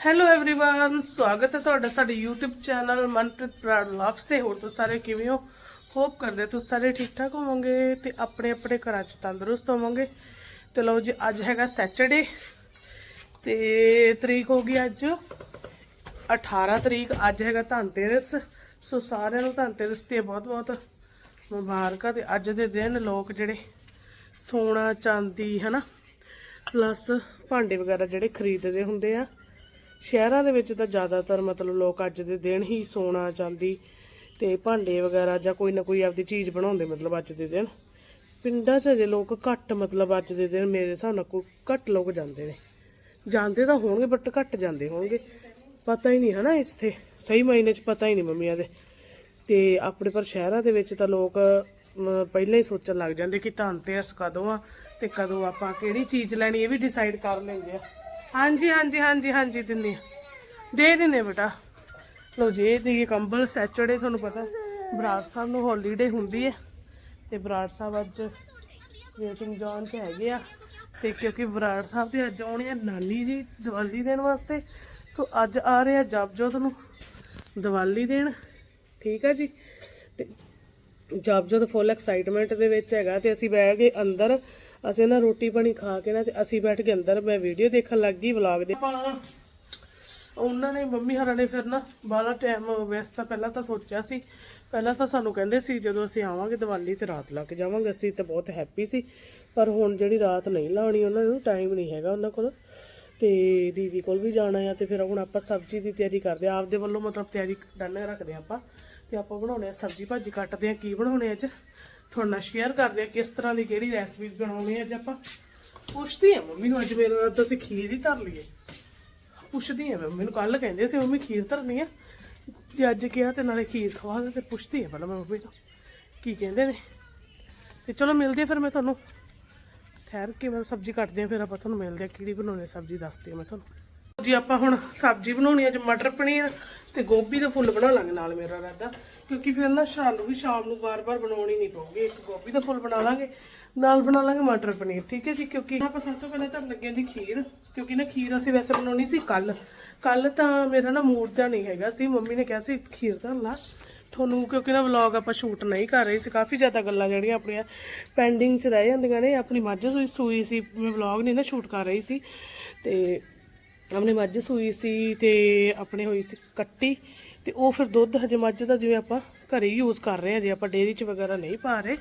Hello everyone ਸਵਾਗਤ ਹੈ ਤੁਹਾਡਾ ਸਾਡੇ YouTube channel Manpreet Proud vlogs ਤੇ ਹੋਰ ਤੁਸੀਂ ਸਾਰੇ ਕਿਵੇਂ ਹੋ ਹੋਪ ਕਰਦੇ ਤੁਸੀਂ ਸਾਰੇ ਠੀਕ ਠਾਕ ਹੋਵੋਗੇ ਤੇ ਆਪਣੇ ਆਪਣੇ ਘਰਾਂ 'ਚ ਤੰਦਰੁਸਤ ਹੋਵੋਗੇ ਤੇ ਲਓ ਜੀ ਅੱਜ ਹੈਗਾ ਸੈਚਰਡੇ ਤੇ ਤਰੀਕ ਹੋ ਗਈ ਅੱਜ 18 ਤਰੀਕ ਅੱਜ ਹੈਗਾ ਧਨਤੇਰਸ ਸੋ ਸਾਰਿਆਂ ਨੂੰ ਧਨਤੇਰਸ ਤੇ ਬਹੁਤ ਬਹੁਤ ਮੁਬਾਰਕਾਂ ਤੇ ਅੱਜ ਦੇ ਦਿਨ ਲੋਕ ਜਿਹੜੇ ਸੋਨਾ ਚਾਂਦੀ ਹਨਾ ਪਲੱਸ ਭਾਂਡੇ ਵਗੈਰਾ ਜਿਹੜੇ ਖਰੀਦਦੇ ਹੁੰਦੇ ਆ ਸ਼ਹਿਰਾਂ ਦੇ ਵਿੱਚ ਤਾਂ ਜ਼ਿਆਦਾਤਰ ਮਤਲਬ ਲੋਕ ਅੱਜ ਦੇ ਦਿਨ ਹੀ ਸੋਨਾ ਚਾਂਦੀ ਤੇ ਭਾਂਡੇ ਵਗੈਰਾ ਜਾਂ ਕੋਈ ਨਾ ਕੋਈ ਆਪਦੀ ਚੀਜ਼ ਬਣਾਉਂਦੇ ਮਤਲਬ ਅੱਜ ਦੇ ਦਿਨ। ਪਿੰਡਾਂ 'ਚ ਅਜੇ ਲੋਕ ਘੱਟ ਮਤਲਬ ਅੱਜ ਦੇ ਦਿਨ ਮੇਰੇ ਹਿਸਾਬ ਨਾਲ ਕੋਈ ਘੱਟ ਲੋਕ ਜਾਂਦੇ ਨੇ। ਜਾਂਦੇ ਤਾਂ ਹੋਣਗੇ ਬਟ ਘੱਟ ਜਾਂਦੇ ਹੋਣਗੇ। ਪਤਾ ਹੀ ਨਹੀਂ ਹਨਾ ਇੱਥੇ। ਸਹੀ ਮਾਇਨੇ 'ਚ ਪਤਾ ਹੀ ਨਹੀਂ ਮੰਮੀਆਂ ਦੇ। ਤੇ ਆਪਣੇ ਪਰ ਸ਼ਹਿਰਾਂ ਦੇ ਵਿੱਚ ਤਾਂ ਲੋਕ ਪਹਿਲਾਂ ਹੀ ਸੋਚਣ ਲੱਗ ਜਾਂਦੇ ਕਿ ਧਨ ਤੇ ਅਸ ਕਦੋਂ ਆ ਤੇ ਕਦੋਂ ਆਪਾਂ ਕਿਹੜੀ ਚੀਜ਼ ਲੈਣੀ, ਇਹ ਵੀ ਡਿਸਾਈਡ ਕਰ ਲੈਂਦੇ ਆ। ਹਾਂਜੀ ਹਾਂਜੀ ਹਾਂਜੀ ਹਾਂਜੀ ਦਿੰਨੇ ਆ ਦੇ ਦਿੰਨੇ ਬੇਟਾ। ਲੋ ਜੀ, ਇਹ ਦੀ ਕੰਬਲ ਸੈਚਰਡੇ, ਤੁਹਾਨੂੰ ਪਤਾ ਬਰਾੜ ਸਾਹਿਬ ਨੂੰ ਹੌਲੀਡੇ ਹੁੰਦੀ ਹੈ। ਤੇ ਬਰਾੜ ਸਾਹਿਬ ਅੱਜ ਵੇਟਿੰਗ ਜ਼ੋਨ 'ਚ ਹੈਗੇ ਆ। ਤੇ ਕਿਉਂਕਿ ਬਰਾੜ ਸਾਹਿਬ ਦੇ ਅੱਜ ਆਉਣੇ ਆ ਨਾਨੀ ਜੀ ਦੀਵਾਲੀ ਦੇਣ ਵਾਸਤੇ। ਸੋ ਅੱਜ ਆ ਰਹੇ ਆ ਜਪਜੋਤ ਨੂੰ ਦੀਵਾਲੀ ਦੇਣ। ਠੀਕ ਆ ਜੀ? ਤੇ ਜਬ ਜਪਜੋਤ ਫੁੱਲ ਐਕਸਾਈਟਮੈਂਟ ਦੇ ਵਿੱਚ ਹੈਗਾ ਤੇ ਅਸੀਂ ਬਹਿ ਗਏ ਅੰਦਰ, ਅਸੀਂ ਨਾ ਰੋਟੀ ਪਾਣੀ ਖਾ ਕੇ ਨਾ ਤੇ ਅਸੀਂ ਬੈਠ ਕੇ ਅੰਦਰ, ਮੈਂ ਵੀਡੀਓ ਦੇਖਣ ਲੱਗ ਗਈ ਵਲੌਗ ਦੇ। ਉਹਨਾਂ ਨੇ, ਮੰਮੀ ਹਰਾਂ ਨੇ ਫਿਰ ਨਾ ਬਾਲਾ ਟਾਈਮ ਵੈਸੇ ਤਾਂ ਪਹਿਲਾਂ ਤਾਂ ਸੋਚਿਆ ਸੀ। ਪਹਿਲਾਂ ਤਾਂ ਸਾਨੂੰ ਕਹਿੰਦੇ ਸੀ, ਜਦੋਂ ਅਸੀਂ ਆਵਾਂਗੇ ਦੀਵਾਲੀ ਤੇ ਰਾਤ ਲਾ ਕੇ ਜਾਵਾਂਗੇ, ਅਸੀਂ ਤਾਂ ਬਹੁਤ ਹੈਪੀ ਸੀ। ਪਰ ਹੁਣ ਜਿਹੜੀ ਰਾਤ ਨਹੀਂ ਲਾਉਣੀ, ਉਹਨਾਂ ਨੂੰ ਟਾਈਮ ਨਹੀਂ ਹੈਗਾ ਉਹਨਾਂ ਕੋਲ। ਤੇ ਦੀਦੀ ਕੋਲ ਵੀ ਜਾਣਾ ਆ ਤੇ ਫਿਰ ਹੁਣ ਆਪਾਂ ਸਬਜ਼ੀ ਦੀ ਤਿਆਰੀ ਕਰਦੇ ਆ। ਆਪਦੇ ਵੱਲੋਂ ਮਤਲਬ ਤਿਆਰੀ ਡਨ ਰੱਖਦੇ ਆ ਆਪਾਂ। ਤੇ ਆਪਾਂ ਬਣਾਉਣੇ ਆ ਸਬਜ਼ੀ ਭਾਜੀ ਕੱਟਦੇ ਆ, ਕੀ ਬਣਾਉਣੇ ਅੱਜ? ਤੁਹਾਡੇ ਨਾਲ ਸ਼ੇਅਰ ਕਰਦੇ ਆ ਕਿਸ ਤਰ੍ਹਾਂ ਦੀ ਕਿਹੜੀ ਰੈਸਪੀ ਬਣਾਉਣੀ ਆ ਅੱਜ ਆਪਾਂ। ਪੁੱਛਦੀ ਆ ਮੰਮੀ ਨੂੰ ਅੱਜ ਮੇਰੇ ਨਾਲ ਤਾਂ ਅਸੀਂ ਖੀਰ ਹੀ ਧਰ ਲਈਏ। ਪੁੱਛਦੀ ਆ ਮੈਂ ਨੂੰ ਕੱਲ ਕਹਿੰਦੇ ਸੀ ਮੰਮੀ ਖੀਰ ਧਰਨੀ ਆ। ਜੇ ਅੱਜ ਕਿਹਾ ਤੇ ਨਾਲੇ ਖੀਰ ਖਵਾ ਦੇ ਤੇ ਪੁੱਛਦੀ ਆ ਪਹਿਲਾਂ ਮੈਂ ਮੰਮੀ ਨੂੰ, ਕੀ ਕਹਿੰਦੇ ਨੇ। ਤੇ ਚਲੋ ਮਿਲਦੇ ਆ ਫਿਰ ਮੈਂ ਤੁਹਾਨੂੰ। ਠਹਿਰ ਕੇ ਮੈਂ ਸਬਜ਼ੀ ਕੱਟਦੇ ਆ ਫਿਰ ਆਪਾਂ ਤੁਹਾਨੂੰ ਮਿਲਦੇ ਆ, ਕਿਹੜੀ ਬਣਾਉਣੀ ਸਬਜ਼ੀ ਦੱਸਦੇ ਆ ਮੈਂ ਤੁਹਾਨੂੰ। ਜੀ ਆਪਾਂ ਹੁਣ ਸਬਜ਼ੀ ਬਣਾਉਣੀ ਅੱਜ ਮਟਰ ਪਨੀਰ ਤੇ ਗੋਭੀ ਦਾ ਫੁੱਲ ਬਣਾ ਲਾਂਗੇ ਨਾਲ ਮੇਰਾ ਰਾਦਾ। ਕਿਉਂਕਿ ਫਿਰ ਨਾ ਸ਼ਾਮ ਨੂੰ ਵੀ ਸ਼ਾਮ ਨੂੰ ਵਾਰ-ਵਾਰ ਬਣਾਉਣੀ ਨਹੀਂ ਪਊਗੀ। ਇੱਕ ਗੋਭੀ ਦਾ ਫੁੱਲ ਬਣਾ ਲਾਂਗੇ, ਨਾਲ ਬਣਾ ਲਾਂਗੇ ਮਟਰ ਪਨੀਰ, ਠੀਕ ਹੈ ਜੀ? ਕਿਉਂਕਿ ਆਪਾਂ ਸਭ ਤੋਂ ਪਹਿਲਾਂ ਤਾਂ ਲੱਗਿਆ ਜੀ ਖੀਰ, ਕਿਉਂਕਿ ਨਾ ਖੀਰ ਅਸੀਂ ਵੈਸੇ ਬਣਾਉਣੀ ਸੀ ਕੱਲ। ਕੱਲ ਤਾਂ ਮੇਰਾ ਨਾ ਮੂਡ ਤਾਂ ਨਹੀਂ ਹੈਗਾ ਸੀ। ਮੰਮੀ ਨੇ ਕਿਹਾ ਸੀ, ਖੀਰ ਧਰ ਲਾ। ਤੁਹਾਨੂੰ ਕਿਉਂਕਿ ਨਾ ਵਲੌਗ ਆਪਾਂ ਸ਼ੂਟ ਨਹੀਂ ਕਰ ਰਹੇ ਸੀ। ਕਾਫੀ ਜ਼ਿਆਦਾ ਗੱਲਾਂ ਜਿਹੜੀਆਂ ਆਪਣੀਆਂ ਪੈਂਡਿੰਗ 'ਚ ਰਹਿ ਜਾਂਦੀਆਂ ਨੇ। ਆਪਣੀ ਮੱਝ ਸੂਈ ਸੂਈ ਸੀ, ਮੈਂ ਵਲੌਗ ਨਹੀਂ ਨਾ ਸ਼ੂਟ ਕਰ ਰਹੀ ਸੀ। ਤੇ ਆਪਣੀ ਮੱਝ ਸੂਈ ਸੀ ਤੇ ਆਪਣੇ ਹੋਈ ਸੀ ਕੱਟੀ ਤੇ ਉਹ ਫਿਰ ਦੁੱਧ ਹਜੇ ਮੱਝ ਦਾ ਜਿਵੇਂ ਆਪਾਂ ਘਰੇ ਯੂਜ਼ ਕਰ ਰਹੇ ਹਾਂ, ਜੇ ਆਪਾਂ ਡੇਅਰੀ 'ਚ ਵਗੈਰਾ ਨਹੀਂ ਪਾ ਰਹੇ।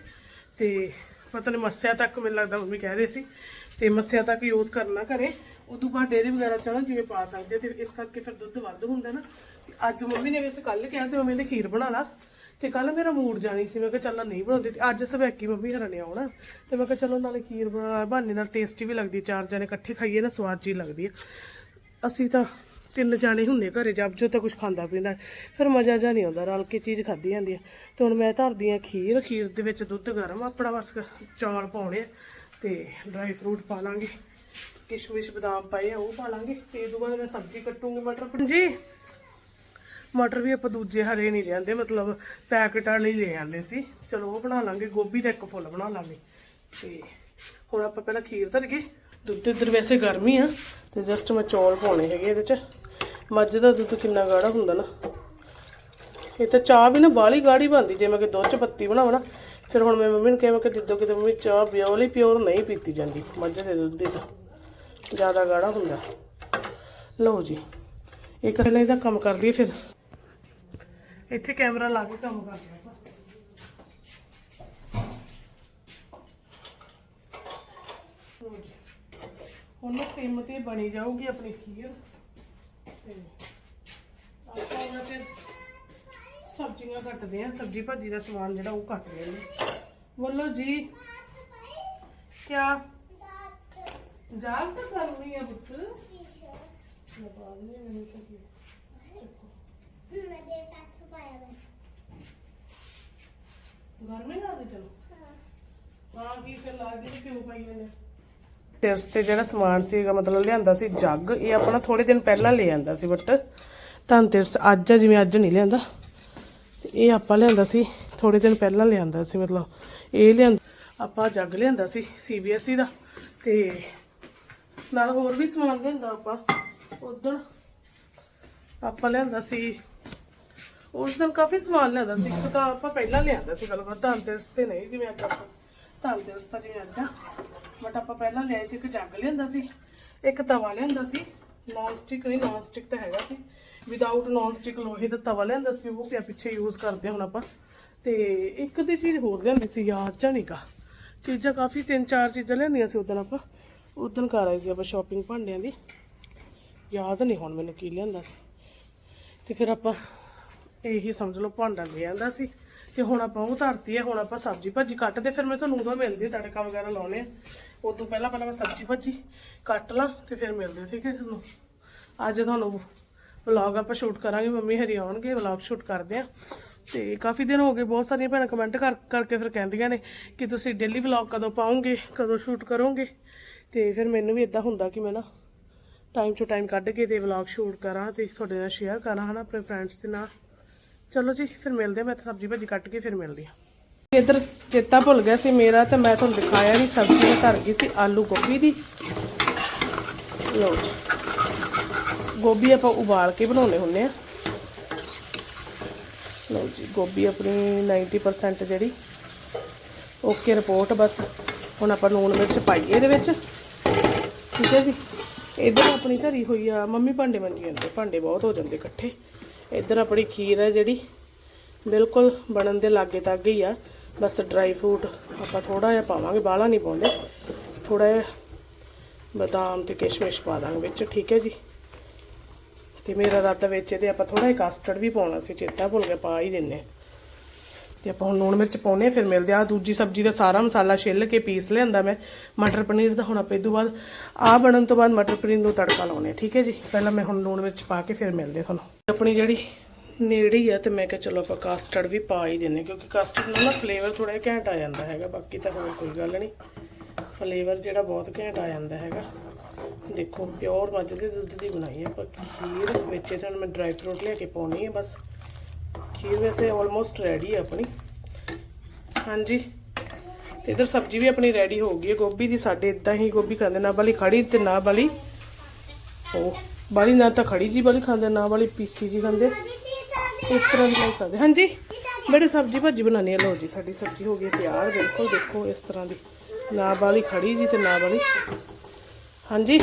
ਤੇ ਪਤਾ ਨਹੀਂ ਮੱਸਿਆ ਤੱਕ ਮੈਨੂੰ ਲੱਗਦਾ ਮੰਮੀ ਕਹਿ ਰਹੇ ਸੀ, ਤੇ ਮੱਸਿਆ ਤੱਕ ਯੂਜ਼ ਕਰਨਾ ਘਰੇ। ਉਦੋਂ ਬਾਅਦ ਡੇਅਰੀ ਵਗੈਰਾ ਚ ਨਾ ਜਿਵੇਂ ਪਾ ਸਕਦੇ ਆ ਤੇ ਇਸ ਕਰਕੇ ਫਿਰ ਦੁੱਧ ਵੱਧ ਹੁੰਦਾ ਨਾ। ਅੱਜ ਮੰਮੀ ਨੇ ਵੈਸੇ ਕੱਲ ਕਿਹਾ ਸੀ, ਮੰਮੀ ਨੇ ਖੀਰ ਬਣਾ ਲਾ। ਤੇ ਕੱਲ ਮੇਰਾ ਮੂਡ ਜਾਣੀ ਸੀ, ਮੈਂ ਕਿਹਾ ਚੱਲ ਨਹੀਂ ਬਣਾਉਂਦੀ ਤੇ ਅੱਜ ਸਵੈਕੀ ਮੰਮੀ ਹਰਾਂ ਨੇ ਆਉਣਾ। ਤੇ ਮੈਂ ਕਿਹਾ ਚਲੋ ਨਾਲੇ ਖੀਰ ਬਣਾ ਬਹਾਨੇ ਨਾਲ ਟੇਸਟੀ ਵੀ ਲੱਗਦੀ ਚਾਰ ਜਣੇ ਇਕੱਠੇ ਖਾਈਏ ਨਾ, ਸਵਾਦ ਜੀ ਲੱਗਦੀ ਆ। ਅਸੀਂ ਤਾਂ ਤਿੰਨ ਜਾਣੇ ਹੁੰਦੇ ਘਰੇ, ਜਦ ਜੋ ਤਾਂ ਕੁਝ ਖਾਂਦਾ ਪੀਂਦਾ। ਫਿਰ ਮਜ਼ਾ ਜਾ ਨਹੀਂ ਆਉਂਦਾ, ਰਲ ਕੇ ਚੀਜ਼ ਖਾਧੀ ਜਾਂਦੀ ਹੈ ਤੇ ਹੁਣ ਮੈਂ ਧਰਦੀ ਆ ਖੀਰ ਖੀਰ ਦੇ ਵਿੱਚ ਦੁੱਧ ਗਰਮ ਆਪਣਾ ਬਸ ਚੌਲ ਪਾਉਣੇ ਆ ਤੇ ਡਰਾਈ ਫਰੂਟ ਪਾ ਲਾਂਗੇ। ਕਿਸ਼ਮਿਸ਼ ਬਦਾਮ ਪਾਏ ਆ, ਉਹ ਪਾ ਲਾਂਗੇ ਤੇ ਤੋਂ ਬਾਅਦ ਮੈਂ ਸਬਜ਼ੀ ਕੱਟੂੰਗੀ ਮਟਰ। ਜੀ ਮਟਰ ਵੀ ਆਪਾਂ ਦੂਜੇ ਹਰੇ ਨਹੀਂ ਲਿਆਂਦੇ ਮਤਲਬ ਪੈਕਟ ਵਾਲੇ ਲੈ ਆਂਦੇ ਸੀ। ਚਲੋ ਉਹ ਬਣਾ ਲਾਂਗੇ, ਗੋਭੀ ਦਾ ਇੱਕ ਫੁੱਲ ਬਣਾ ਲਾਂਗੇ। ਤੇ ਹੁਣ ਆਪਾਂ ਪਹਿਲਾਂ ਖੀਰ ਧਰ ਕੇ ਦੁੱਧ ਇੱਧਰ ਵੈਸੇ ਗਰਮੀ ਆ ਤੇ ਜਸਟ ਮੈਂ ਚੌਲ ਪਾਉਣੇ ਹੈਗੇ ਇਹਦੇ ਚ। ਮੱਝ ਦਾ ਦੁੱਧ ਕਿੰਨਾ ਗਾੜਾ ਹੁੰਦਾ ਨਾ। ਇਹ ਤਾਂ ਚਾਹ ਵੀ ਨਾ ਬਾਲੀ ਗਾੜੀ ਬਣਦੀ, ਜੇ ਮੈਂ ਕਿ ਦੁੱਧ ਚ ਪੱਤੀ ਬਣਾਵਾਂ ਨਾ, ਫਿਰ ਹੁਣ ਮੈਂ ਮੰਮੀ ਨੂੰ ਕਿਹਾ, ਮੈਂ ਕਿ ਜਿੱਦੋਂ ਕਿਤੇ ਮੰਮੀ ਚਾਹ ਬਿਓਲੀ ਪਿਓਰ ਨਹੀਂ ਪੀਤੀ ਜਾਂਦੀ, ਮੱਝ ਦੇ ਦੁੱਧ ਦੀ ਤਾਂ ਜ਼ਿਆਦਾ ਗਾੜਾ ਹੁੰਦਾ। ਲਓ ਜੀ, ਇੱਕ ਪਹਿਲਾਂ ਇਹਦਾ ਕੰਮ ਕਰਦੀ ਹੈ ਫਿਰ। ਇੱਥੇ ਕੈਮਰਾ ਲਾ ਕੇ ਕੰਮ ਕਰਦੇ ਆਪਾਂ ਲਓ ਜੀ ਹੁਣ ਨਾ ਸਿਮ ਤੇ ਬਣੀ ਜਾਊਗੀ ਆਪਣੀ ਖੀਰ। ਤੇ ਆਪਾਂ ਉਹਨਾਂ ਚ ਸਬਜ਼ੀਆਂ ਕੱਟਦੇ ਆ ਸਬਜ਼ੀ ਭਾਜੀ ਦਾ ਸਮਾਨ ਜਿਹੜਾ ਉਹ ਕੱਟ ਲੈਂਦੇ ਬੋਲੋ ਜੀ ਕਿਆ? ਜਾਗ ਤਾਂ ਕਰਨੀ ਆ ਪੁੱਤ। ਮੈਂ ਹਾਂ ਮੈਨੂੰ ਤਾਂ ਕੀ। ਗਰਮੀ ਲਾ ਦੇ ਚਲੋ ਹਾਂ ਕੀ ਫਿਰ ਲਾ ਦੇ ਕਿਉਂ ਪਾਈ ਮੈਨੇ ਤਿਰਸ ਤੇ ਜਿਹੜਾ ਸਮਾਨ ਸੀਗਾ, ਮਤਲਬ ਲਿਆਂਦਾ ਸੀ ਜੱਗ, ਇਹ ਆਪਣਾ ਥੋੜੇ ਦਿਨ ਪਹਿਲਾਂ ਲੈ ਆਂਦਾ ਸੀ ਬਟ ਧਨ ਤਿਰਸ ਅੱਜ ਆ, ਜਿਵੇਂ ਅੱਜ ਨਹੀਂ ਲਿਆਂਦਾ। ਇਹ ਆਪਾਂ ਲਿਆਂਦਾ ਸੀ ਥੋੜੇ ਦਿਨ ਪਹਿਲਾਂ ਲਿਆਂਦਾ ਸੀ, ਮਤਲਬ ਇਹ ਲਿਆਂਦਾ ਆਪਾਂ ਜੱਗ ਲਿਆਂਦਾ ਸੀ ਸੀਬੀਐਸਈ ਦਾ। ਤੇ ਨਾਲ ਹੋਰ ਵੀ ਸਮਾਨ ਲਿਆਂਦਾ ਆਪਾਂ ਉਦੋਂ ਆਪਾਂ ਲਿਆਂਦਾ ਸੀ, ਉਸ ਦਿਨ ਕਾਫੀ ਸਮਾਨ ਲਿਆਂਦਾ ਸੀ, ਇੱਕ ਤਾਂ ਆਪਾਂ ਪਹਿਲਾਂ ਲਿਆਂਦਾ ਸੀ ਗੱਲ ਕਰ ਧਨਤੇਰਸ ਤੇ ਨਹੀਂ, ਜਿਵੇਂ ਅੱਜ ਆਪਾਂ ਧਨਤੇਰਸ ਤਾਂ ਜਿਵੇਂ ਅੱਜ ਬਟ ਆਪਾਂ ਪਹਿਲਾਂ ਲਿਆਏ ਸੀ ਇੱਕ ਜੱਗ ਲਿਆਂਦਾ ਸੀ, ਇੱਕ ਤਵਾ ਲਿਆਂਦਾ ਸੀ ਨੌਨ ਸਟਿਕ ਨਹੀਂ ਨੌਨ ਸਟਿਕ ਤਾਂ ਹੈਗਾ ਸੀ। ਵਿਦਆਊਟ ਨੌਨ ਸਟਿਕ ਲੋਹੇ ਦਾ ਤਵਾ ਲਿਆਂਦਾ ਸੀ, ਉਹ ਪਿਆ ਪਿੱਛੇ ਯੂਜ਼ ਕਰਦੇ ਹੁਣ ਆਪਾਂ। ਤੇ ਇੱਕ ਦੀ ਚੀਜ਼ ਹੋਰ ਲਿਆਂਦੀ ਸੀ, ਯਾਦ ਚ ਨਹੀਂ ਚੀਜ਼ਾਂ ਕਾਫੀ ਤਿੰਨ ਚਾਰ ਚੀਜ਼ਾਂ ਲਿਆਂਦੀਆਂ ਸੀ ਉਦੋਂ ਆਪਾਂ। ਉਦੋਂ ਕਰ ਆਏ ਸੀ ਆਪਾਂ ਸ਼ਾਪਿੰਗ ਭਾਂਡਿਆਂ ਦੀ। ਯਾਦ ਨਹੀਂ ਹੁਣ ਮੈਨੂੰ ਕੀ ਲਿਆਂਦਾ ਸੀ। ਤੇ ਫਿਰ ਆਪਾਂ ਇਹੀ ਸਮਝ ਲਓ ਭਾਂਡਾ ਲੈ ਸੀ। ਤੇ ਹੁਣ ਆਪਾਂ ਉਹ ਧਰਤੀ ਹੈ ਹੁਣ ਆਪਾਂ ਸਬਜ਼ੀ ਭਾਜੀ ਕੱਟਦੇ, ਫਿਰ ਮੈਂ ਤੁਹਾਨੂੰ ਉਦੋਂ ਮਿਲਦੀ ਤੜਕਾ ਵਗੈਰਾ ਲਾਉਣੇ ਆ ਉਦੋਂ ਪਹਿਲਾਂ ਪਹਿਲਾਂ ਮੈਂ ਸਬਜ਼ੀ ਭਾਜੀ ਕੱਟ ਲਾਂ ਤੇ ਫਿਰ ਮਿਲਦੇ ਹਾਂ, ਠੀਕ ਹੈ ਤੁਹਾਨੂੰ। ਅੱਜ ਤੁਹਾਨੂੰ ਵਲੌਗ ਆਪਾਂ ਸ਼ੂਟ ਕਰਾਂਗੇ ਮੰਮੀ ਹਰੀ ਆਉਣਗੇ ਵਲੌਗ ਸ਼ੂਟ ਕਰਦੇ ਆ। ਤੇ ਕਾਫੀ ਦਿਨ ਹੋ ਗਏ ਬਹੁਤ ਸਾਰੀਆਂ ਭੈਣਾਂ ਕਮੈਂਟ ਕਰ ਕਰਕੇ ਫਿਰ ਕਹਿੰਦੀਆਂ ਨੇ ਕਿ ਤੁਸੀਂ ਡੇਲੀ ਵਲੌਗ ਕਦੋਂ ਪਾਉਂਗੇ ਕਦੋਂ ਸ਼ੂਟ ਕਰੋਗੇ। ਤੇ ਫਿਰ ਮੈਨੂੰ ਵੀ ਇਦਾਂ ਹੁੰਦਾ ਕਿ ਮੈਂ ਨਾ ਟਾਈਮ ਟੂ ਟਾਈਮ ਕੱਢ ਕੇ ਤੇ ਵਲੌਗ ਸ਼ੂਟ ਕਰਾਂ ਤੇ ਤੁਹਾਡੇ ਨਾਲ ਸ਼ੇਅਰ ਕਰਾਂ ਹਨਾ ਆਪਣੇ ਫਰੈਂਡਸ ਦੇ ਨਾਲ। ਚਲੋ ਜੀ ਫਿਰ ਮਿਲਦੇ ਆ ਮੈਂ ਤਾਂ ਸਬਜ਼ੀ ਭਾਜੀ ਕੱਟ ਕੇ ਫਿਰ ਮਿਲਦੀ ਆ। ਇੱਧਰ ਚੇਤਾ ਭੁੱਲ ਗਿਆ ਸੀ ਮੇਰਾ ਤੇ ਮੈਂ ਤੁਹਾਨੂੰ ਦਿਖਾਇਆ ਨਹੀਂ, ਸਬਜ਼ੀ ਮੈਂ ਧਰ ਗਈ ਸੀ, ਆਲੂ ਗੋਭੀ ਦੀ। ਲਓ ਜੀ। ਗੋਭੀ ਆਪਾਂ ਉਬਾਲ ਕੇ ਬਣਾਉਣੇ ਹੁੰਦੇ ਆ ਲਓ ਜੀ, ਗੋਭੀ ਆਪਣੀ 90% ਜਿਹੜੀ ਓਕੇ ਰਿਪੋਰਟ ਬਸ। ਹੁਣ ਆਪਾਂ ਲੂਣ ਮਿਰਚ ਪਾਈਏ ਇਹਦੇ ਵਿੱਚ। ਠੀਕ ਹੈ ਜੀ। ਇੱਧਰ ਆਪਣੀ ਧਰੀ ਹੋਈ ਆ, ਮੰਮੀ ਭਾਂਡੇ ਮੰਜੀ ਜਾਂਦੇ ਭਾਂਡੇ ਬਹੁਤ ਹੋ ਜਾਂਦੇ ਇਕੱਠੇ। ਇੱਧਰ ਆਪਣੀ ਖੀਰ ਹੈ ਜਿਹੜੀ, ਬਿਲਕੁਲ ਬਣਨ ਦੇ ਲਾਗੇ ਤੱਕ ਹੀ ਆ। ਬਸ ਡਰਾਈ ਫਰੂਟ ਆਪਾਂ ਥੋੜਾ ਜਿਹਾ ਪਾਵਾਂਗੇ ਬਾਹਲਾ ਨਹੀਂ ਪਾਉਂਦੇ। ਥੋੜਾ ਜਿਹਾ ਬਦਾਮ ਤੇ ਕਿਸ਼ਮਿਸ਼ ਪਾ ਦਾਂਗੇ ਵਿੱਚ ਠੀਕ ਹੈ ਜੀ। ਤੇ ਮੇਰਾ ਰਾਤਾ ਵਿੱਚ ਇਹਦੇ ਆਪਾਂ ਥੋੜਾ ਜਿਹਾ ਕਸਟਰਡ ਵੀ ਪਾਉਣਾ ਸੀ ਚੇਤਾ ਭੁੱਲ ਕੇ ਪਾ ਹੀ ਦਿੰਨੇ ਤੇ ਆਪਾਂ ਹੁਣ ਲੂਣ ਮਿਰਚ ਪਾਉਨੇ ਆ, ਫਿਰ ਮਿਲਦੇ ਆ। ਦੂਜੀ ਸਬਜ਼ੀ ਦਾ ਸਾਰਾ ਮਸਾਲਾ ਛਿੱਲ ਕੇ ਪੀਸ ਲਿਆਂਦਾ ਮੈਂ। ਮਟਰ ਪਨੀਰ ਦਾ ਹੁਣ ਆਪਾਂ ਇਹ ਤੋਂ ਬਾਅਦ ਆ ਬਣਨ ਤੋਂ ਬਾਅਦ ਮਟਰ ਪਨੀਰ ਨੂੰ ਤੜਕਾ ਲਾਉਣੇ ਆ, ਠੀਕ ਹੈ ਜੀ। ਪਹਿਲਾਂ ਮੈਂ ਹੁਣ ਲੂਣ ਮਿਰਚ ਪਾ ਕੇ ਫਿਰ ਮਿਲਦੇ ਆ ਤੁਹਾਨੂੰ। ਆਪਣੀ ਜਿਹੜੀ ਨੇੜੇ ਹੀ ਆ ਤੇ ਮੈਂ ਕਿਹਾ ਚਲੋ ਆਪਾਂ ਕਸਟਰਡ ਵੀ ਪਾ ਹੀ ਦਿੰਨੇ ਕਿਉਂਕਿ ਕਸਟਰਡ ਨਾਲ ਨਾ ਫਲੇਵਰ ਥੋੜਾ ਜਿਹਾ ਘੈਂਟ ਆ ਜਾਂਦਾ ਹੈਗਾ, ਬਾਕੀ ਤਾਂ ਹੋਰ ਕੋਈ ਗੱਲ ਨਹੀਂ। ਫਲੇਵਰ ਜਿਹੜਾ ਬਹੁਤ ਘੈਂਟ ਆ ਜਾਂਦਾ ਹੈਗਾ। ਦੇਖੋ ਪਿਓਰ ਮੱਝ ਦੇ ਦੁੱਧ ਦੀ ਬਣਾਈ ਹੈ ਆਪਾਂ ਖੀਰ ਵਿੱਚ ਇਹਨਾਂ ਮੈਂ ਡਰਾਈ ਫਰੂਟ ਲੈ ਕੇ ਪਾਉਣੀ ਹੈ ਬਸ। ਖੀਰ ਵੈਸੇ ਆਲਮੋਸਟ ਰੈਡੀ ਹੈ ਆਪਣੀ। ਹਾਂਜੀ। ਤੇ ਇਧਰ ਸਬਜ਼ੀ ਵੀ ਆਪਣੀ ਰੈਡੀ ਹੋ ਗਈ ਹੈ ਗੋਭੀ ਦੀ ਸਾਡੇ ਇਦਾਂ ਹੀ ਗੋਭੀ ਖਾਂਦੇ, ਨਾ ਵਾਲੀ ਖੜੀ ਤੇ ਨਾ ਵਾਲੀ। ਉਹ, ਵਾਲੀ ਨਾ ਤਾਂ ਖੜੀ ਜੀ, ਵਾਲੀ ਖਾਂਦੇ, ਨਾ ਵਾਲੀ ਪੀਸੀ ਜੀ ਖਾਂਦੇ। ਇਸ ਤਰ੍ਹਾਂ ਦੀ ਨਹੀਂ ਖਾਂਦੇ ਹਾਂਜੀ? ਬੜੇ ਸਬਜ਼ੀ ਭਾਜੀ ਬਣਾਉਣੀ ਹੈ ਲਓ ਜੀ, ਸਾਡੀ ਸਬਜ਼ੀ ਹੋ ਗਈ ਹੈ ਤਿਆਰ। ਬਿਲਕੁਲ ਦੇਖੋ, ਇਸ ਤਰ੍ਹਾਂ ਦੀ। ਨਾ ਵਾਲੀ ਖੜੀ ਜੀ ਤੇ ਨਾ ਵਾਲੀ। ਹਾਂਜੀ?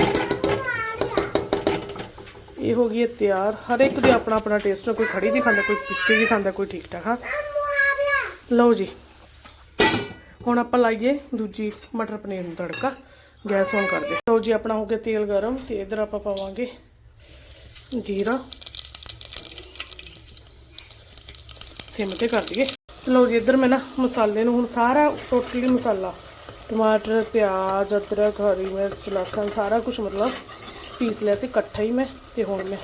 ਇਹ ਹੋ ਗਈ ਹੈ ਤਿਆਰ। ਹਰ ਇੱਕ ਦੇ ਆਪਣਾ ਆਪਣਾ ਟੇਸਟ ਹੈ ਕੋਈ ਖੜੀ ਦੀ ਖਾਂਦਾ, ਕੋਈ ਪਿੱਛੇ ਦੀ ਖਾਂਦਾ, ਕੋਈ ਠੀਕ ਠਾਕ, ਹਾਂ? ਲਓ ਜੀ। ਹੁਣ ਆਪਾਂ ਲਾਈਏ ਦੂਜੀ ਮਟਰ ਪਨੀਰ ਨੂੰ ਤੜਕਾ। ਗੈਸ ਔਨ ਕਰ ਦੇ। ਲਓ ਜੀ, ਆਪਣਾ ਹੋ ਗਿਆ ਤੇਲ ਗਰਮ ਤੇ ਇਧਰ ਆਪਾਂ ਪਾਵਾਂਗੇ ਜੀਰਾ। ਸਿਮ ਤੇ ਕਰ ਦਈਏ ਲਓ ਜੀ, ਇੱਧਰ ਮੈਂ ਨਾ ਮਸਾਲੇ ਨੂੰ ਹੁਣ ਸਾਰਾ ਟੋਟਲੀ ਮਸਾਲਾ। ਟਮਾਟਰ, ਪਿਆਜ਼, ਅਦਰਕ, ਹਰੀ ਮਿਰਚ, ਲਸਣ, ਸਾਰਾ ਕੁਝ ਮਤਲਬ ਪੀਸ ਲਿਆ ਸੀ, ਇਕੱਠਾ ਹੀ ਮੈਂ ਤੇ ਹੁਣ ਮੈਂ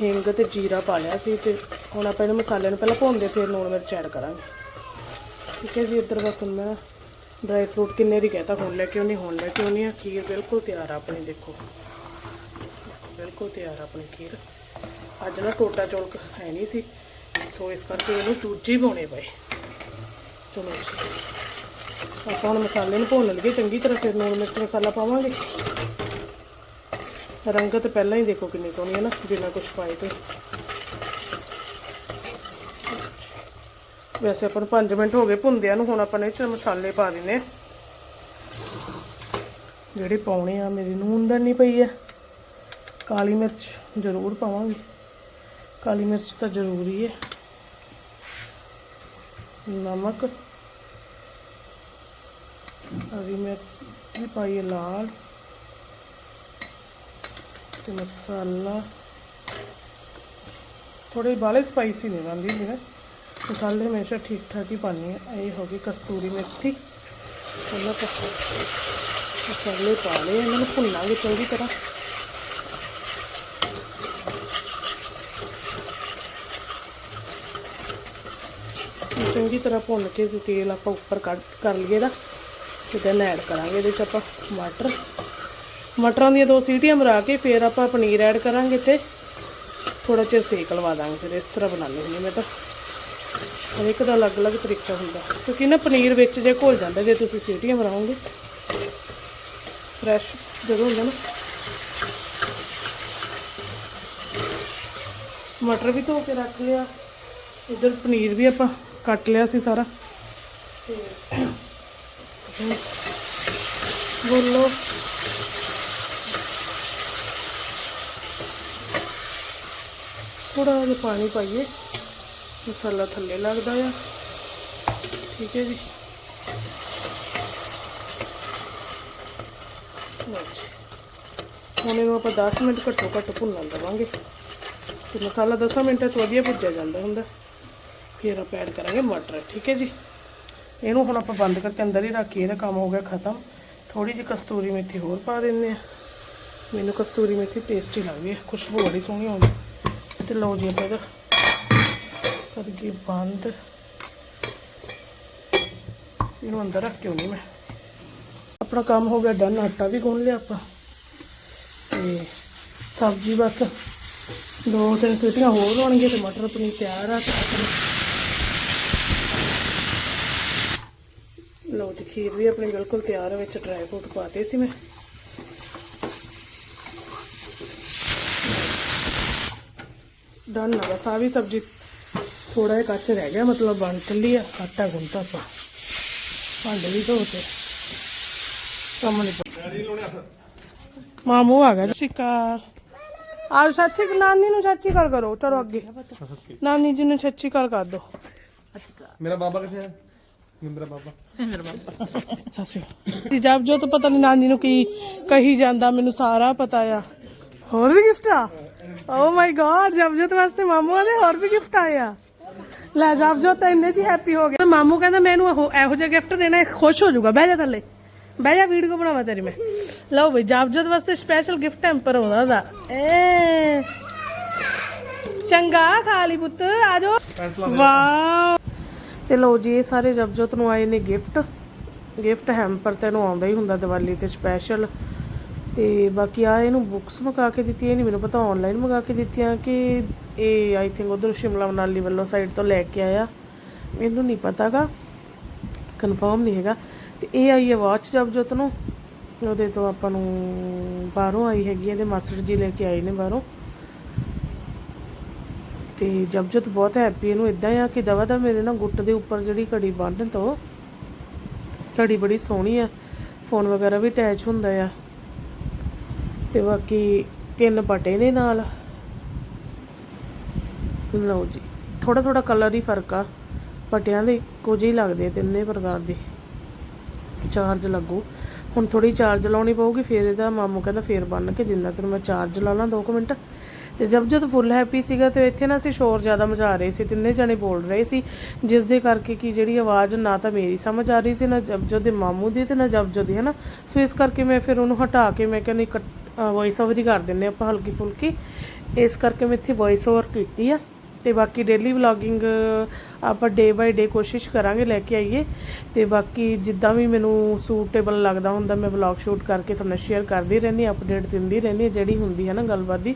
ਹਿੰਗ ਤੇ ਜੀਰਾ ਪਾ ਲਿਆ ਸੀ ਤੇ ਹੁਣ ਆਪਾਂ ਇਹਨੂੰ ਮਸਾਲੇ ਨੂੰ ਪਹਿਲਾਂ ਭੁੰਨਦੇ, ਫਿਰ ਲੂਣ ਮਿਰਚ ਐਡ ਕਰਾਂਗੇ। ਠੀਕ ਹੈ ਜੀ, ਇੱਧਰ ਬਸ ਹੁਣ ਮੈਂ ਡਰਾਈ ਫਰੂਟ ਕਿੰਨੇ ਦੀ ਕਹਿਤਾ, ਹੁਣ ਲੈ ਕੇ ਨਹੀਂ ਹੁਣ ਲੈ ਕੇ ਨਹੀਂ ਆ ਖੀਰ ਬਿਲਕੁਲ ਤਿਆਰ ਆ ਆਪਣੀ, ਦੇਖੋ। ਬਿਲਕੁਲ ਤਿਆਰ ਆ ਆਪਣੀ ਖੀਰ। ਅੱਜ ਨਾ ਟੋਟਾ ਚੌਲਕ ਹੈ ਨਹੀਂ ਸੀ। ਸੋ ਇਸ ਕਰਕੇ ਇਹਨੂੰ ਦੂਜੀ ਪਾਉਣੇ ਪਏ। ਚਲੋ ਆਪਾਂ ਹੁਣ ਮਸਾਲੇ ਨੂੰ ਭੁੰਨ ਲਈਏ, ਚੰਗੀ ਤਰ੍ਹਾਂ ਫਿਰ ਲੂਣ ਮਿਰਚ ਮਸਾਲਾ ਪਾਵਾਂਗੇ। ਰੰਗਤ ਪਹਿਲਾਂ ਹੀ ਦੇਖੋ ਕਿੰਨੀ ਸੋਹਣੀ ਹੈ ਨਾ ਬਿਨਾਂ ਕੁਝ ਪਾਏ ਤੇ। ਵੈਸੇ ਆਪਾਂ ਨੂੰ 5 ਮਿੰਟ ਹੋ ਗਏ ਭੁੰਦਿਆਂ ਨੂੰ, ਹੁਣ ਆਪਾਂ ਨੇ 'ਚ ਮਸਾਲੇ ਪਾ ਦਿੰਨੇ ਜਿਹੜੇ ਪਾਉਣੇ ਆ, ਮੇਰੀ ਨੂਨ ਦਾ ਨਹੀਂ ਪਈ ਹੈ। ਕਾਲੀ ਮਿਰਚ ਜ਼ਰੂਰ ਪਾਵਾਂਗੇ। ਕਾਲੀ ਮਿਰਚ ਤਾਂ ਜ਼ਰੂਰੀ ਹੈ ਨਮਕ ਹਰੀ ਮਿਰਚ ਵੀ ਪਾਈਏ ਲਾਲ ਤੇ ਮਸਾਲਾ ਥੋੜੇ ਬਾਲੇ ਸਪਾਈਸੀ ਨਹੀਂ ਬਣਦੀ ਜਿਵੇਂ ਮਸਾਲੇ ਹਮੇਸ਼ਾ ਠੀਕ ਠਾਕ ਹੀ ਪਾਉਂਦੀ ਆ ਇਹ ਹੋ ਗਈ ਕਸਤੂਰੀ ਮੇਥੀ ਪਹਿਲਾਂ ਤਾਂ ਮਸਾਲੇ ਪਾ ਲਏ ਇਹਨਾਂ ਨੂੰ ਭੁੰਨਾਂਗੇ ਚੰਗੀ ਤਰ੍ਹਾਂ ਭੁੰਨ ਕੇ ਤੇ ਤੇਲ ਆਪਾਂ ਉੱਪਰ ਕੱਢ, ਕਰ ਲਈਏ ਦਾ ਤੇ then ਐਡ ਕਰਾਂਗੇ ਇਹਦੇ ਚ ਆਪਾਂ ਮਟਰ। ਮਟਰਾਂ ਦੀਆਂ ਦੋ ਸੀਟੀਆਂ ਮਰਾ ਕੇ ਫਿਰ ਆਪਾਂ ਪਨੀਰ ਐਡ ਕਰਾਂਗੇ ਤੇ ਥੋੜਾ ਚਿਰ ਸੇਕ ਲਵਾ ਦਾਂਗੇ ਫਿਰ ਇਸ ਤਰ੍ਹਾਂ ਬਣਾਉਂਦੇ ਹੁੰਦੇ ਮੈਂ ਤਾਂ। ਹਰ ਇੱਕ ਦਾ ਅਲੱਗ-ਅਲੱਗ ਤਰੀਕਾ ਹੁੰਦਾ। ਕਿਉਂਕਿ ਨਾ ਪਨੀਰ ਵਿੱਚ ਜੇ ਘੁਲ ਜਾਂਦਾ, ਜੇ ਤੁਸੀਂ ਸੀਟੀਆਂ ਮਰਾਓਗੇ ਫਰੈਸ਼ ਜਦੋਂ ਹੁੰਦਾ ਨਾ। ਮਟਰ ਵੀ ਧੋ ਕੇ ਰੱਖ ਲਿਆ। ਇਧਰ ਪਨੀਰ ਵੀ ਆਪਾਂ ਕੱਟ ਲਿਆ ਸੀ ਸਾਰਾ। ਤੇ ਬੋਲੋ। ਥੋੜਾ ਜਿਹਾ ਪਾਣੀ ਪਾਈਏ। ਮਸਾਲਾ ਥੱਲੇ ਲੱਗਦਾ ਆ। ਠੀਕ ਹੈ ਜੀ। ਲਓ ਜੀ। ਹੁਣ ਇਹਨੂੰ ਆਪਾਂ 10 ਮਿੰਟ ਘੱਟੋ ਘੱਟ ਭੁੰਨਣ ਦੇਵਾਂਗੇ। ਤੇ ਮਸਾਲਾ 10 ਮਿੰਟਾਂ ਤੋਂ ਵਧੀਆ ਭੁੱਜਿਆ ਜਾਂਦਾ ਹੁੰਦਾ। ਫਿਰ ਆਪਾਂ ਐਡ ਕਰਾਂਗੇ ਮਟਰ, ਠੀਕ ਹੈ ਜੀ? ਇਹਨੂੰ ਹੁਣ ਆਪਾਂ ਬੰਦ ਕਰਕੇ ਅੰਦਰ ਹੀ ਰੱਖੀਏ ਇਹਦਾ ਕੰਮ ਹੋ ਗਿਆ ਖਤਮ। ਥੋੜੀ ਜਿਹੀ ਕਸਤੂਰੀ ਮੇਥੀ ਹੋਰ ਪਾ ਦਿੰਦੇ ਆ ਮੈਨੂੰ ਕਸਤੂਰੀ ਮੇਥੀ ਟੇਸਟੀ ਲੱਗਦੀ ਹੈ, ਖੁਸ਼ਬੂ ਬੜੀ ਸੋਹਣੀ ਆਉਂਦੀ ਤੇ ਲਓ ਜੀ ਆਪਾਂ ਇਹਦਾ ਕਰਕੇ ਬੰਦ। ਇਹਨੂੰ ਅੰਦਰ ਰੱਖ ਕਿਉਂ ਨਹੀਂ ਮੈਂ। ਆਪਣਾ ਕੰਮ ਹੋ ਗਿਆ ਡਨ ਆਟਾ ਵੀ ਗੁੰਨ ਲਿਆ ਆਪਾਂ। ਤੇ ਸਬਜ਼ੀ ਬਸ ਦੋ ਤਿੰਨ ਸੀਟੀਆਂ ਹੋਰ ਹੋਣਗੀਆਂ ਤੇ ਮਟਰ ਪਨੀਰ ਤਿਆਰ ਆ ਤੇ ਆਪਣੀ ਲਓ ਜੀ ਖੀਰ ਵੀ ਆਪਣੀ ਬਿਲਕੁਲ ਤਿਆਰ ਹੈ ਵਿੱਚ ਡਰਾਈ ਫਰੂਟ ਪਾਤੇ ਸੀ ਮੈਂ। ਡਨ ਨਾ ਬਸ ਆ ਵੀ ਸਬਜ਼ੀ ਥੋੜਾ ਜਿਹਾ ਕੱਚ ਰਹਿ ਗਿਆ ਮਤਲਬ ਬਣ ਚੱਲੀ ਆ ਆਟਾ ਗੁੰਨਤਾ ਆਪਾਂ ਭਾਂਡੇ ਵੀ ਧੋਤੇ। ਨਹੀਂ ਮਾਮੂ ਆ ਗਿਆ ਸ਼ਿਕਾਰ ਆਜ ਸੱਚੀ ਨਾਨੀ ਨੂੰ ਸੱਚੀ ਗੱਲ ਕਰੋ। ਚਲੋ ਅੱਗੇ। ਨਾਨੀ ਜੀ ਨੂੰ ਸੱਚੀ ਗੱਲ ਕਰ ਦੋ ਮੇਰਾ ਬਾਬਾ ਕਿੱਥੇ ਹੈ ਮੇਰਾ ਬਾਬਾ। ਸੱਚੀ ਜੀ ਜਬ ਜੋ ਤਾਂ ਪਤਾ ਨਹੀਂ ਨਾਨੀ ਨੂੰ ਕੀ ਕਹੀ ਜਾਂਦਾ ਮੈਨੂੰ ਸਾਰਾ ਪਤਾ ਆ। ਹੋਰ ਵੀ ਗਿਫਟ ਆ? ਓ ਮਾਈ ਗॉड ਜਬ ਜੋ ਵਾਸਤੇ ਮਾਮੂ ਦੇ ਹੋਰ ਵੀ ਗਿਫਟ ਆਇਆ ਲੈ ਜਬ ਜੋ ਤਾਂ ਇੰਨੇ ਚ ਹੈਪੀ ਹੋ ਗਿਆ। ਮਾਮੂ ਕਹਿੰਦਾ ਮੈਨੂੰ ਇਹੋ ਇਹੋ ਜਿਹਾ ਗਿਫਟ ਦੇਣਾ ਇਹ ਖੁਸ਼ ਹੋ ਜਾਊਗਾ। ਬਹਿ ਜਾ ਥੱਲੇ। ਬਹਿ ਜਾ ਵੀਡੀਓ ਬਣਾਵਾ ਤੇਰੀ ਮੈਂ। ਲਓ ਬਈ ਜਬ ਜੋ ਵਾਸਤੇ ਸਪੈਸ਼ਲ ਗਿਫਟ ਦਾ। ਏ ਚੰਗਾ ਖਾ ਲਈ ਪੁੱਤ ਆ ਜਾਓ। ਵਾਓ। ਤੇ ਲਓ ਜੀ ਇਹ ਸਾਰੇ ਜਬਜੋਤ ਨੂੰ ਆਏ ਨੇ ਗਿਫਟ ਗਿਫਟ ਹੈਂਪਰ ਤੈਨੂੰ ਆਉਂਦਾ ਹੀ ਹੁੰਦਾ ਦੀਵਾਲੀ ਤੇ ਸਪੈਸ਼ਲ ਤੇ ਬਾਕੀ ਆ ਇਹਨੂੰ ਬੁੱਕਸ ਮੰਗਾ ਕੇ ਦਿੱਤੀਆਂ ਇਹ ਨਹੀਂ ਮੈਨੂੰ ਪਤਾ ਆਨਲਾਈਨ ਮੰਗਾ ਕੇ ਦਿੱਤੀਆਂ ਕਿ ਇਹ ਆਈ ਥਿੰਕ ਉਧਰ ਸ਼ਿਮਲਾ ਮਨਾਲੀ ਵੱਲੋਂ ਸਾਈਡ ਤੋਂ ਲੈ ਕੇ ਆਇਆ। ਮੈਨੂੰ ਨਹੀਂ ਪਤਾਗਾ ਕਨਫਰਮ ਨਹੀਂ ਹੈਗਾ। ਤੇ ਇਹ ਆਈ ਹੈ ਵਾਚ ਜਬਜੋਤ ਨੂੰ ਉਹਦੇ ਤੋਂ ਆਪਾਂ ਨੂੰ ਬਾਹਰੋਂ ਆਈ ਹੈਗੀ ਹੈ, ਇਹਦੇ ਮਾਸਟਰ ਜੀ ਲੈ ਕੇ ਆਏ ਨੇ ਬਾਹਰੋਂ। ਤੇ ਜਬਜਤ ਬਹੁਤ ਹੈਪੀ ਇਹਨੂੰ ਇਦਾਂ ਆ ਕਿ ਦਵਾ ਦਾ ਮੇਰੇ ਨਾ ਗੁੱਟ ਦੇ ਉੱਪਰ ਜਿਹੜੀ ਘੜੀ ਬੰਨ੍ਹਣ ਤੋਂ, ਘੜੀ ਬੜੀ ਸੋਹਣੀ ਆ। ਫੋਨ ਵਗੈਰਾ ਵੀ ਅਟੈਚ ਹੁੰਦਾ ਆ। ਤੇ ਬਾਕੀ ਤਿੰਨ ਪਟੇ ਨੇ ਨਾਲ। ਲਓ ਜੀ ਥੋੜਾ ਥੋੜਾ ਕਲਰ ਹੀ ਫ਼ਰਕ ਆ। ਪਟਿਆਂ ਦੇ ਕੁਝ ਹੀ ਲੱਗਦੇ ਆ, ਤਿੰਨੇ ਪ੍ਰਕਾਰ ਦੇ। ਚਾਰਜ ਲੱਗੂ। ਹੁਣ ਥੋੜੀ ਚਾਰਜ ਲਾਉਣੀ ਪਊਗੀ, ਫਿਰ ਇਹਦਾ ਮਾਮੂ ਕਹਿੰਦਾ ਫੇਰ ਬੰਨ ਕੇ ਦਿੰਦਾ ਤੈਨੂੰ ਮੈਂ ਚਾਰਜ ਲਾ ਲਾਂ 2 ਮਿੰਟ। ਤੇ ਜਦ ਜਦ ਫੁੱਲ ਹੈਪੀ ਸੀਗਾ ਤੇ ਇੱਥੇ ਨਾ ਅਸੀਂ ਸ਼ੋਰ ਜ਼ਿਆਦਾ ਮਚਾ ਰਹੇ ਸੀ, ਤਿੰਨੇ ਜਣੇ ਬੋਲ ਰਹੇ ਸੀ ਜਿਸ ਦੇ ਕਰਕੇ ਕਿ ਜਿਹੜੀ ਆਵਾਜ਼ ਨਾ ਤਾਂ ਮੇਰੀ ਸਮਝ ਆ ਰਹੀ ਸੀ, ਨਾ ਜਬ ਦੇ ਮਾਮੂ ਦੀ ਤੇ ਨਾ ਜਬ ਦੀ ਹੈ ਨਾ ਸੋ ਇਸ ਕਰਕੇ ਮੈਂ ਫਿਰ ਉਹਨੂੰ ਹਟਾ ਕੇ ਮੈਂ ਕਹਿੰਦੀ ਵੌਇਸ ਓਵਰ ਹੀ ਕਰ ਦਿੰਨੇ ਆਪਾਂ ਹਲਕੀ ਫੁਲਕੀ ਇਸ ਕਰਕੇ ਮੈਂ ਇੱਥੇ ਵੌਇਸ ਓਵਰ ਕੀਤੀ ਆ। ਤੇ ਬਾਕੀ ਡੇਲੀ ਵਲੌਗਿੰਗ ਆਪਾਂ ਡੇ ਬਾਈ ਡੇ ਕੋਸ਼ਿਸ਼ ਕਰਾਂਗੇ ਲੈ ਕੇ ਆਈਏ। ਤੇ ਬਾਕੀ ਜਿੱਦਾਂ ਵੀ ਮੈਨੂੰ ਸੂਟੇਬਲ ਲੱਗਦਾ ਹੁੰਦਾ, ਮੈਂ ਵਲੌਗ ਸ਼ੂਟ ਕਰਕੇ ਤੁਹਾਨੂੰ ਸ਼ੇਅਰ ਕਰਦੀ ਰਹਿੰਦੀ ਅਪਡੇਟ ਦਿੰਦੀ ਰਹਿੰਦੀ ਹਾਂ, ਜਿਹੜੀ ਹੁੰਦੀ ਹੈ ਨਾ ਗੱਲਬਾਤ ਦੀ।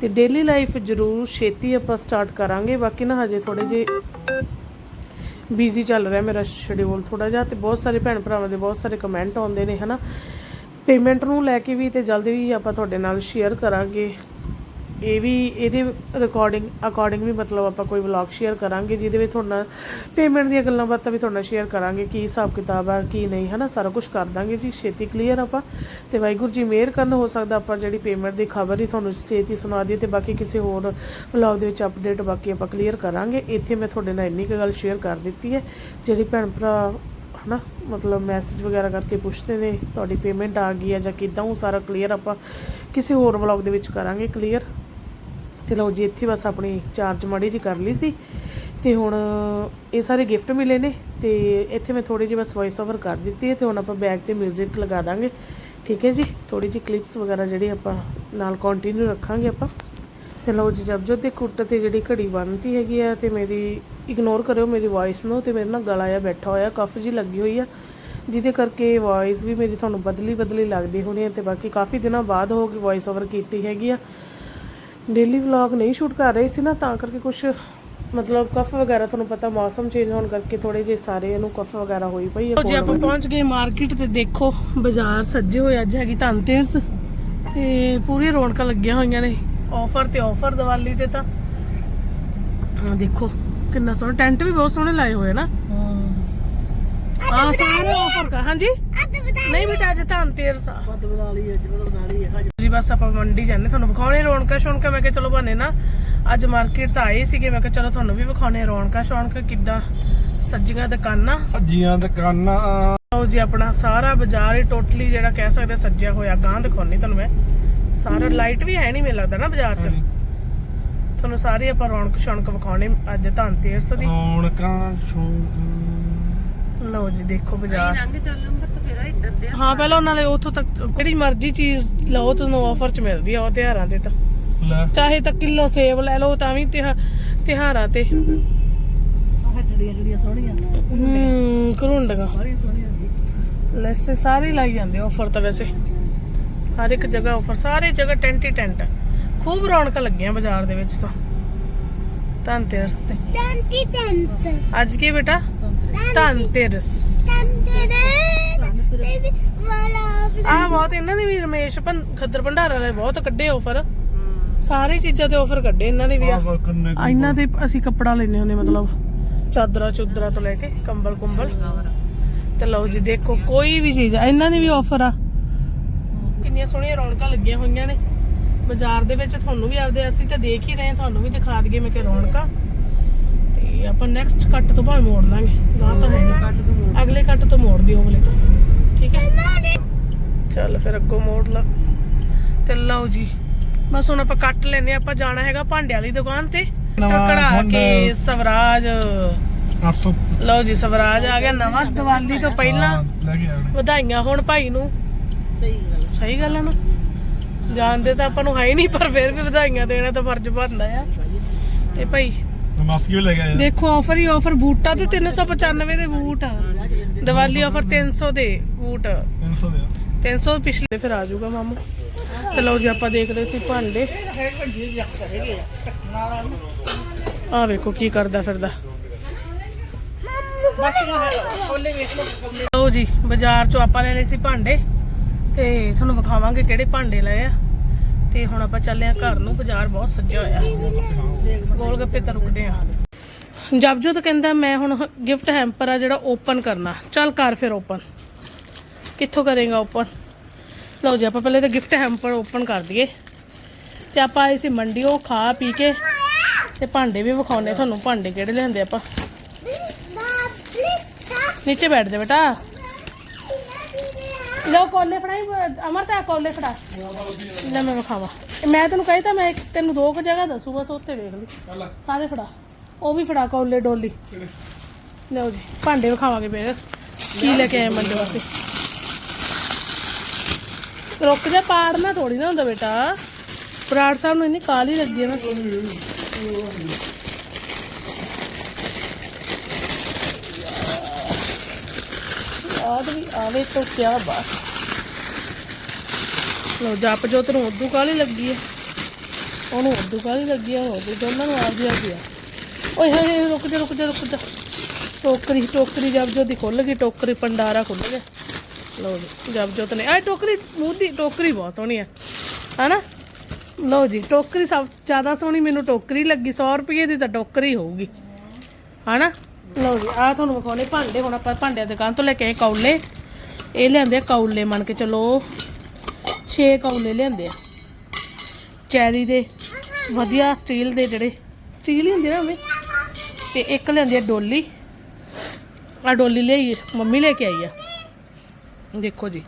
ਤੇ ਡੇਲੀ ਲਾਈਫ ਜ਼ਰੂਰ ਛੇਤੀ ਆਪਾਂ ਸਟਾਰਟ ਕਰਾਂਗੇ। ਬਾਕੀ ਨਾ ਹਜੇ ਥੋੜੇ ਜੇ ਬਿਜ਼ੀ ਚੱਲ ਰਿਹਾ ਮੇਰਾ ਸ਼ਡਿਊਲ ਥੋੜਾ ਜਿਹਾ ਤੇ ਬਹੁਤ ਸਾਰੇ ਭੈਣ ਭਰਾਵਾਂ ਦੇ ਬਹੁਤ ਸਾਰੇ ਕਮੈਂਟ ਆਉਂਦੇ ਨੇ, ਹਨਾ। ਪੇਮੈਂਟ ਨੂੰ ਲੈ ਕੇ ਵੀ ਤੇ ਜਲਦੀ ਵੀ ਆਪਾਂ ਤੁਹਾਡੇ ਨਾਲ ਸ਼ੇਅਰ ਕਰਾਂਗੇ। ਇਹ ਵੀ ਇਹਦੇ ਰਿਕਾਰਡਿੰਗ ਅਕੋਰਡਿੰਗ ਵੀ ਮਤਲਬ ਆਪਾਂ ਕੋਈ ਵਲੌਗ ਸ਼ੇਅਰ ਕਰਾਂਗੇ, ਜਿਹਦੇ ਵਿੱਚ ਤੁਹਾਡਾ ਪੇਮੈਂਟ ਦੀਆਂ ਗੱਲਾਂ ਬਾਤਾਂ ਵੀ ਤੁਹਾਡੇ ਨਾਲ ਸ਼ੇਅਰ ਕਰਾਂਗੇ, ਕੀ ਹਿਸਾਬ ਕਿਤਾਬ ਆ, ਕੀ ਨਹੀਂ, ਹਨਾ, ਸਾਰਾ ਕੁਝ ਕਰ ਦਾਂਗੇ ਜੀ, ਛੇਤੀ ਕਲੀਅਰ ਆਪਾਂ। ਤੇ ਵਾਹਿਗੁਰੂ ਜੀ, ਮਿਹਰ ਕਰਨ ਹੋ ਸਕਦਾ ਆਪਾਂ ਜਿਹੜੀ ਪੇਮੈਂਟ ਦੀ ਖਬਰ ਹੀ ਤੁਹਾਨੂੰ ਛੇਤੀ ਸੁਣਾ ਦਈਏ ਤੇ ਬਾਕੀ ਕਿਸੇ ਹੋਰ ਵਲੌਗ ਦੇ ਵਿੱਚ ਅਪਡੇਟ ਬਾਕੀ ਆਪਾਂ ਕਲੀਅਰ ਕਰਾਂਗੇ। ਇੱਥੇ ਮੈਂ ਤੁਹਾਡੇ ਨਾਲ ਇੰਨੀ ਕੁ ਗੱਲ ਸ਼ੇਅਰ ਕਰ ਦਿੱਤੀ ਹੈ, ਜਿਹੜੀ ਭੈਣ ਭਰਾ, ਹਨਾ, ਮਤਲਬ ਮੈਸੇਜ ਵਗੈਰਾ ਕਰਕੇ ਪੁੱਛਦੇ ਨੇ, ਤੁਹਾਡੀ ਪੇਮੈਂਟ ਆ ਗਈ ਹੈ ਜਾਂ ਕਿਦਾਂ, ਉਹ ਸਾਰਾ ਕਲੀਅਰ ਆਪਾਂ ਕਿਸੇ ਹੋਰ ਵਲੌਗ ਦੇ ਵਿੱਚ ਕਰਾਂਗੇ ਕਲੀਅਰ ਤੇ ਲਓ ਜੀ, ਇੱਥੇ ਬਸ ਆਪਣੀ ਚਾਰਜ ਮਾੜੀ ਜੀ ਕਰ ਲਈ ਸੀ ਤੇ ਹੁਣ ਇਹ ਸਾਰੇ ਗਿਫਟ ਮਿਲੇ ਨੇ ਤੇ ਇੱਥੇ ਮੈਂ ਥੋੜੀ ਜਿਹੀ ਬਸ ਵੌਇਸ ਓਵਰ ਕਰ ਦਿੱਤੀ ਹੈ ਤੇ ਹੁਣ ਆਪਾਂ ਬੈਕ ਤੇ 뮤직 ਲਗਾ ਦਾਂਗੇ। ਠੀਕ ਹੈ ਜੀ? ਥੋੜੀ ਜਿਹੀ ਕਲਿੱਪਸ ਵਗੈਰਾ ਜਿਹੜੀ ਆਪਾਂ ਨਾਲ ਕੰਟੀਨਿਊ ਰੱਖਾਂਗੇ ਆਪਾਂ। ਤੇ ਲਓ ਜੀ, ਜਬ ਜੋ ਤੇ ਕੁੱਟ ਤੇ ਜਿਹੜੀ ਘੜੀ ਬੰਨਤੀ ਹੈਗੀ ਆ ਤੇ ਮੇਰੀ ਇਗਨੋਰ ਕਰਿਓ ਮੇਰੀ ਵੌਇਸ ਨੂੰ ਤੇ ਮੇਰੇ ਨਾਲ ਗਲਾ ਆ ਬੈਠਾ ਹੋਇਆ ਕਫ ਜੀ ਲੱਗੀ ਹੋਈ ਆ, ਜਿਹਦੇ ਕਰਕੇ ਵੌਇਸ ਵੀ ਮੇਰੀ ਤੁਹਾਨੂੰ ਬਦਲੀ ਬਦਲੀ ਲੱਗਦੀ ਹੋਣੀ ਹੈ ਤੇ ਬਾਕੀ ਕਾਫੀ ਦਿਨਾਂ ਬਾਅਦ ਹੋ ਕੇ ਵੌਇਸ ਓਵਰ ਕੀਤੀ ਹੈਗੀ ਆ। ਡੇਲੀ ਵਲੌਗ ਨਹੀਂ ਸ਼ੂਟ ਕਰ ਰਹੇ ਸੀ ਨਾ ਤਾਂ ਕਰਕੇ ਕੁਝ ਮਤਲਬ ਕਫ ਵਗੈਰਾ ਤੁਹਾਨੂੰ ਪਤਾ ਮੌਸਮ ਚੇਂਜ ਹੋਣ ਕਰਕੇ ਥੋੜੇ ਜਿਹੇ ਸਾਰੇ ਇਹਨੂੰ ਕਫ ਵਗੈਰਾ ਹੋਈ ਪਈ ਹੈ ਜੀ ਆਪਾਂ ਪਹੁੰਚ ਗਏ ਮਾਰਕੀਟ ਤੇ ਦੇਖੋ ਬਾਜ਼ਾਰ ਸੱਜੇ ਹੋਏ ਅੱਜ ਹੈਗੀ ਧਨਤੇਰਸ ਤੇ ਪੂਰੀ ਰੌਣਕਾਂ ਲੱਗੀਆਂ ਹੋਈਆਂ ਨੇ ਆਫਰ ਤੇ ਆਫਰ ਦੀਵਾਲੀ ਤੇ ਤਾਂ। ਆ ਦੇਖੋ ਕਿੰਨਾ ਸੋਹਣਾ ਟੈਂਟ ਵੀ ਬਹੁਤ ਸੋਹਣੇ ਲਾਏ ਹੋਏ ਨਾ। ਆ ਸਾਰੇ ਆਫਰ ਕਰ ਹਾਂਜੀ? ਨਹੀਂ ਬੇਟਾ ਅੱਜ ਤਾਂ ਤੇਰਸ ਆ ਵੱਧ ਬਣਾ ਲਈ ਅੱਜ ਬਣਾ ਲਈ ਹੈ ਜੀ ਬਸ ਆਪਾਂ ਮੰਡੀ ਜਾਂਦੇ ਤੁਹਾਨੂੰ ਵਿਖਾਉਣੇ ਰੌਣਕਾਂ ਸ਼ੌਣਕਾਂ। ਮੈਂ ਕਿਹਾ ਚਲੋ ਬਹਾਨੇ ਨਾ ਅੱਜ ਮਾਰਕੀਟ ਤਾਂ ਆਏ ਸੀਗੇ। ਮੈਂ ਕਿਹਾ ਚਲੋ ਤੁਹਾਨੂੰ ਵੀ ਵਿਖਾਉਣੇ ਰੌਣਕਾਂ ਸ਼ੌਣਕਾਂ ਕਿੱਦਾਂ ਸੱਜੀਆਂ ਦੁਕਾਨਾਂ। ਸੱਜੀਆਂ ਦੁਕਾਨਾਂ। ਲਓ ਜੀ ਆਪਣਾ ਸਾਰਾ ਬਾਜ਼ਾਰ ਹੀ ਟੋਟਲੀ ਜਿਹੜਾ ਕਹਿ ਸਕਦੇ ਸੱਜਿਆ ਹੋਇਆ ਗਾਂ ਦਿਖਾਉਣੀ ਤੁਹਾਨੂੰ ਮੈਂ। ਸਾਰਾ ਲਾਈਟ ਵੀ ਹੈ ਨਹੀਂ ਮੈਨੂੰ ਲੱਗਦਾ ਨਾ ਬਾਜ਼ਾਰ 'ਚ। ਤੁਹਾਨੂੰ ਸਾਰੀ ਆਪਾਂ ਰੌਣਕ ਸ਼ੌਣਕ ਵਿਖਾਉਣੇ ਅੱਜ ਧਨਤੇਰਸ ਦੀ। ਰੌਣਕਾਂ ਸ਼ੌਂਕ ਲਓ ਜੀ ਦੇਖੋ ਬਾਜ਼ਾਰ। ਲੰਘ ਚੱਲੂੰਗਾ ਤਾਂ ਫੇਰ ਇੱਧਰ ਦੇ ਹਾਂ ਪਹਿਲਾਂ ਉਹਨਾਂ ਨੇ ਉੱਥੋਂ ਤੱਕ ਜਿਹੜੀ ਮਰਜ਼ੀ ਚੀਜ਼ ਲਓ ਤੁਹਾਨੂੰ ਆਫਰ 'ਚ ਮਿਲਦੀ ਆ ਉਹ ਤਿਉਹਾਰਾਂ ਦੇ ਤਾਂ। ਲੈ। ਚਾਹੇ ਤਾਂ ਕਿਲੋ ਸੇਬ ਲੈ ਲਓ ਤਾਂ ਵੀ ਤਿਉਹਾਰਾਂ ਤੇ। ਆਹ ਡੜੀਆਂ ਡੜੀਆਂ ਸੋਹਣੀਆਂ। ਹੂੰ ਕਰੁੰਡਗਾ ਸਾਰੀਆਂ ਸੋਹਣੀਆਂ ਜੀ। ਲੈਸੇ ਸਾਰੇ ਲਾਈ ਜਾਂਦੇ ਆਫਰ ਤਾਂ ਵੈਸੇ। ਹਰ ਇੱਕ ਜਗ੍ਹਾ ਆਫਰ ਸਾਰੇ ਜਗ੍ਹਾ ਟੈਂਟ ਹੀ ਟੈਂਟ। ਖੂਬ ਰੌਣਕਾਂ ਲੱਗੀਆਂ ਬਾਜ਼ਾਰ ਦੇ ਵਿੱਚ ਤਾਂ। ਧਨਤੇਰਸ ਤੇ। ਟੰਟੀ ਟੰਟ ਅੱਜ ਕੀ ਬੇਟਾ? ਧਨਤੇਰਸ ਵਾਲਾ ਆ ਬਹੁਤ ਇਹਨਾਂ ਨੇ ਵੀ ਰਮੇਸ਼ ਭੰ- ਖੱਦਰ ਭੰਡਾਰਾ ਨੇ ਬਹੁਤ ਕੱਢੇ ਆਫਰ ਸਾਰੀ ਚੀਜ਼ਾਂ ਤੇ ਆਫਰ ਕੱਢੇ ਇਹਨਾਂ ਨੇ ਵੀ ਆ। ਇਹਨਾਂ ਦੇ ਅਸੀਂ ਕੱਪੜਾ ਲੈਨੇ ਹੁੰਦੇ ਮਤਲਬ ਚਾਦਰਾਂ ਚੁਦਰਾ ਤੋਂ ਲੈ ਕੇ ਕੰਬਲ ਕੁੰਬਲ। ਤੇ ਲਓ ਜੀ ਦੇਖੋ ਕੋਈ ਵੀ ਚੀਜ਼ ਆ, ਇਹਨਾਂ ਦੀ ਵੀ ਆਫਰ ਆ। ਕਿੰਨੀਆਂ ਸੋਹਣੀਆਂ ਰੌਣਕਾਂ ਲੱਗੀਆਂ ਹੋਈਆਂ ਨੇ। ਬਾਜ਼ਾਰ ਦੇ ਵਿੱਚ ਤੁਹਾਨੂੰ ਵੀ ਆਪਦੇ ਅਸੀਂ ਤਾਂ ਦੇਖ ਹੀ ਰਹੇ ਹਾਂ ਤੁਹਾਨੂੰ ਵੀ ਦਿਖਾ ਦਈਏ ਮੈਂ ਕਿ ਰੌਣਕਾਂ। ਤੇ ਆਪਾਂ ਨੈਕਸਟ ਕੱਟ ਤੋਂ ਭਾਵੇਂ ਮੋੜ ਲਾਂਗੇ। ਗਾਂ ਤਾਂ ਕੱਟ ਤੋਂ ਦਿਓ ਅਗਲੇ ਤੋਂ। ਠੀਕ ਹੈ? ਚੱਲ ਫਿਰ ਅੱਗੋਂ ਮੋੜ ਲਾ। ਤੇ ਲਓ ਜੀ ਬਸ ਹੁਣ ਆਪਾਂ ਕੱਟ ਲੈਨੇ ਆਂ, ਆਪਾਂ ਜਾਣਾ ਹੈਗਾ ਭਾਂਡੇ ਵਾਲੀ ਦੁਕਾਨ ਤੇ। ਨਵਾਂ ਕੜਾ। ਕੇ ਸਵਰਾਜ। 800 ਲਓ ਜੀ ਸਵਰਾਜ ਆ ਗਿਆ ਨਵਾਂ। ਦੀਵਾਲੀ ਤੋਂ ਪਹਿਲਾਂ ਵਧਾਈਆਂ ਹੋਣ ਭਾਈ ਨੂੰ। ਸਹੀ ਗੱਲ ਸਹੀ ਗੱਲ ਹੈ ਨਾ। ਜਾਣਦੇ ਤਾਂ ਆਪਾਂ ਨੂੰ ਹੈ ਹੀ ਨਹੀਂ ਪਰ ਫਿਰ ਵੀ ਵਧਾਈਆਂ ਦੇਣਾ ਤਾਂ ਫਰਜ਼ ਬਣਦਾ ਆ। ਤੇ ਭਾਈ ਮਾਸਕ ਵੀ ਲੈ ਕੇ ਆਇਆ। ਦੇਖੋ ਆਫਰ ਹੀ ਆਫਰ ਬੂਟਾਂ ਤੇ 395 ਦੇ ਬੂਟ ਆ। ਦੀਵਾਲੀ ਆਫਰ 300 ਦੇ ਬੂਟ। 300 ਦੇ ਆ। 300 ਪਿਛਲੇ ਫਿਰ ਆ ਜਾਊਗਾ ਮਾਮੂ। ਤੇ ਲਓ ਜੀ ਆਪਾਂ ਦੇਖਦੇ ਸੀ ਭਾਂਡੇ। ਆ ਵੇਖੋ ਕੀ ਕਰਦਾ ਫਿਰਦਾ। ਲਓ ਜੀ ਬਾਜ਼ਾਰ ਚੋਂ ਆਪਾਂ ਲੈ ਲਏ ਸੀ ਭਾਂਡੇ। ਤੇ ਤੁਹਾਨੂੰ ਵਿਖਾਵਾਂਗੇ ਕਿਹੜੇ ਭਾਂਡੇ ਲਏ ਆ। ਤੇ ਹੁਣ ਆਪਾਂ ਚੱਲੇ ਆ ਘਰ ਨੂੰ ਬਾਜ਼ਾਰ ਬਹੁਤ ਸੱਜਿਆ ਹੋਇਆ। ਗੋਲ ਗੱਪੇ ਤਾਂ ਰੁਕਦੇ ਆ। ਜਪਜੋਤ ਕਹਿੰਦਾ ਮੈਂ ਹੁਣ ਗਿਫਟ ਹੈਂਪਰ ਆ ਜਿਹੜਾ ਓਪਨ ਕਰਨਾ। ਚੱਲ ਕਰ ਫਿਰ ਓਪਨ। ਕਿੱਥੋਂ ਕਰੇਗਾ ਓਪਨ? ਲਓ ਜੀ ਆਪਾਂ ਪਹਿਲੇ ਤਾਂ ਗਿਫਟ ਹੈਂਪਰ ਓਪਨ ਕਰ ਦਈਏ। ਤੇ ਆਪਾਂ ਆਏ ਸੀ ਮੰਡੀੋਂ ਖਾ ਪੀ ਕੇ ਤੇ ਭਾਂਡੇ ਵੀ ਵਿਖਾਉਣੇ ਤੁਹਾਨੂੰ। ਭਾਂਡੇ ਕਿਹੜੇ ਲਿਆਂਦੇ ਆਪਾਂ? ਨੀਚੇ ਬੈਠ ਜਾ ਬੇਟਾ। ਲਓ ਕੋਲੇ ਫੜਾਈ ਅਮਰਤਾ ਕੋਲੇ ਫੜਾ। ਲੈ ਮੈਂ ਵਿਖਾਵਾਂ। ਮੈਂ ਤੈਨੂੰ ਕਹੀ ਤਾਂ ਮੈਂ ਤੈਨੂੰ ਦੋ ਕੁ ਜਗ੍ਹਾ ਦੱਸੂ ਬਸ ਉੱਥੇ ਵੇਖ ਲਈ। ਸਾਰੇ ਫੜਾ। ਉਹ ਵੀ ਫੜਾ ਕੋਲੇ ਡੋਲੀ। ਲਓ ਜੀ, ਭਾਂਡੇ ਵਿਖਾਵਾਂਗੇ ਫੇਰ। ਕੀ ਲੈ ਕੇ ਆਏ ਮੰਡੇ ਵਾਸਤੇ। ਰੁਕ ਜਾ, ਪਾੜਨਾ ਥੋੜੀ ਨਾ ਹੁੰਦਾ ਬੇਟਾ। ਬਰਾੜ ਸਾਹਿਬ ਨੂੰ ਇੰਨੀ ਕਾਲੀ ਲੱਗੀ ਹੈ ਨਾ। ਯਾਦ ਵੀ ਆਵੇ ਤਾਂ ਕਿਆ ਬਾਤ। ਲੋ ਜਪ ਜੋਤ ਨੂੰ ਉਦੋਂ ਕਾਲੀ ਲੱਗੀ ਹੈ ਉਹਨੂੰ ਉਦੋਂ ਕਾਲੀ ਲੱਗੀ ਹੈ ਉਹ ਦੋਨਾਂ ਨੂੰ ਆਪਦੀ ਆਪਦੀ ਆ। ਓਏ ਹੋਏ ਹੋਏ, ਰੁਕ ਜਾ ਰੁਕ ਜਾ ਰੁਕ ਜਾ। ਟੋਕਰੀ ਟੋਕਰੀ ਜਪ ਜੋਤ ਦੀ ਖੁੱਲ ਗਈ, ਟੋਕਰੀ ਪੰਡਾਰਾ ਖੁੱਲ ਗਿਆ। ਲਓ ਜੀ ਜਪ ਜੋਤ ਨੇ ਆ ਟੋਕਰੀ ਮੂੰਹ ਦੀ ਟੋਕਰੀ ਬਹੁਤ ਸੋਹਣੀ ਹੈ ਹਨਾ? ਲਓ ਜੀ, ਟੋਕਰੀ ਸਭ ਜ਼ਿਆਦਾ ਸੋਹਣੀ, ਮੈਨੂੰ ਟੋਕਰੀ ਲੱਗੀ 100 ਰੁਪਏ ਦੀ ਤਾਂ ਟੋਕਰੀ ਹੋਊਗੀ, ਹਨਾ? ਲਓ ਜੀ ਆ ਤੁਹਾਨੂੰ ਵਿਖਾਉਣੇ ਭਾਂਡੇ, ਹੁਣ ਆਪਾਂ ਭਾਂਡਿਆਂ ਦੀ ਦੁਕਾਨ ਤੋਂ ਲੈ ਕੇ ਆਏ ਕੌਲੇ। ਇਹ ਲਿਆਂਦੇ ਆ ਕੌਲੇ ਮੰਨ ਕੇ ਚਲੋ 6 ਕੌਲੇ ਲਿਆਂਦੇ ਆ। ਚੈਰੀ ਦੇ, ਵਧੀਆ ਸਟੀਲ ਦੇ ਜਿਹੜੇ, ਸਟੀਲ ਹੀ ਹੁੰਦੇ ਨਾ ਉਵੇਂ? ਤੇ ਇੱਕ ਲਿਆਂਦੀ ਆ ਡੋਲੀ। ਆ ਡੋਲੀ ਲਈ ਮੰਮੀ ਲੈ ਕੇ ਆਈ ਆ। ਦੇਖੋ ਜੀ।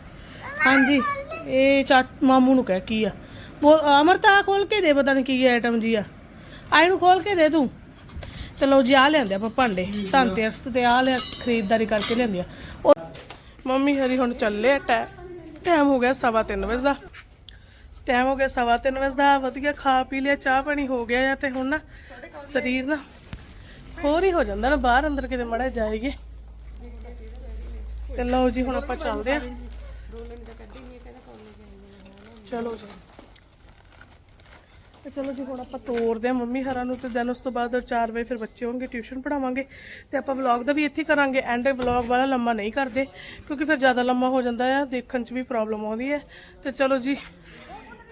ਹਾਂਜੀ, ਇਹ ਚਾ, ਮਾਮੂ ਨੂੰ ਕਹਿ ਕੀ ਆ। ਉਹ ਅਮਰਤਾ ਖੋਲ ਕੇ ਦੇ, ਪਤਾ ਨਹੀਂ ਕੀ ਆਈਟਮ ਜੀ ਆ। ਆ ਇਹਨੂੰ ਖੋਲ ਕੇ ਦੇ ਤੂੰ। ਤੇ ਲਓ ਜੀ ਆ ਲਿਆਂਦੇ ਆਪਾਂ ਭਾਂਡੇ। ਧਨਤੇਰਸ ਤੇ ਆ ਲਿਆ, ਖਰੀਦਦਾਰੀ ਕਰਕੇ ਲਿਆਂਦੇ ਆ। ਉਹ ਮੰਮੀ ਹਰੀ ਹੁਣ ਚੱਲੇ ਆ ਟਾਈਮ ਹੋ ਗਿਆ ਸਵਾ ਤਿੰਨ ਵਜੇ ਦਾ। ਟਾਈਮ ਹੋ ਗਿਆ ਸਵਾ ਤਿੰਨ ਵਜੇ ਦਾ, ਵਧੀਆ ਖਾ ਪੀ ਲਿਆ, ਚਾਹ ਪਾਣੀ ਹੋ ਗਿਆ ਆ ਤੇ ਹੁਣ ਨਾ, ਸਰੀਰ ਨਾ ਹੋਰ ਹੀ ਹੋ ਜਾਂਦਾ ਨਾ, ਬਾਹਰ ਅੰਦਰ ਕਿਤੇ ਮੜਾ ਜਾਏਗੇ ਤੇ ਲਓ ਜੀ, ਹੁਣ ਆਪਾਂ ਚੱਲਦੇ ਆ ਚਲੋ ਜੀ। ਤੇ ਚਲੋ ਜੀ, ਹੁਣ ਆਪਾਂ ਤੋਰਦੇ ਆ ਮੰਮੀ ਹਰਾਂ ਨੂੰ, ਤੇ ਦੈਨ ਉਸ ਤੋਂ ਬਾਅਦ 4 ਵਜੇ ਫਿਰ ਬੱਚੇ ਹੋਣਗੇ, ਟਿਊਸ਼ਨ ਪੜਾਵਾਂਗੇ ਤੇ ਆਪਾਂ ਵਲੌਗ ਦਾ ਵੀ ਇੱਥੇ ਕਰਾਂਗੇ ਐਂਡ ਵਲੌਗ ਵਾਲਾ ਲੰਮਾ ਨਹੀਂ ਕਰਦੇ, ਕਿਉਂਕਿ ਫਿਰ ਜ਼ਿਆਦਾ ਲੰਮਾ ਹੋ ਜਾਂਦਾ ਆ, ਦੇਖਣ 'ਚ ਵੀ ਪ੍ਰੋਬਲਮ ਆਉਂਦੀ ਹੈ। ਤੇ ਚਲੋ ਜੀ।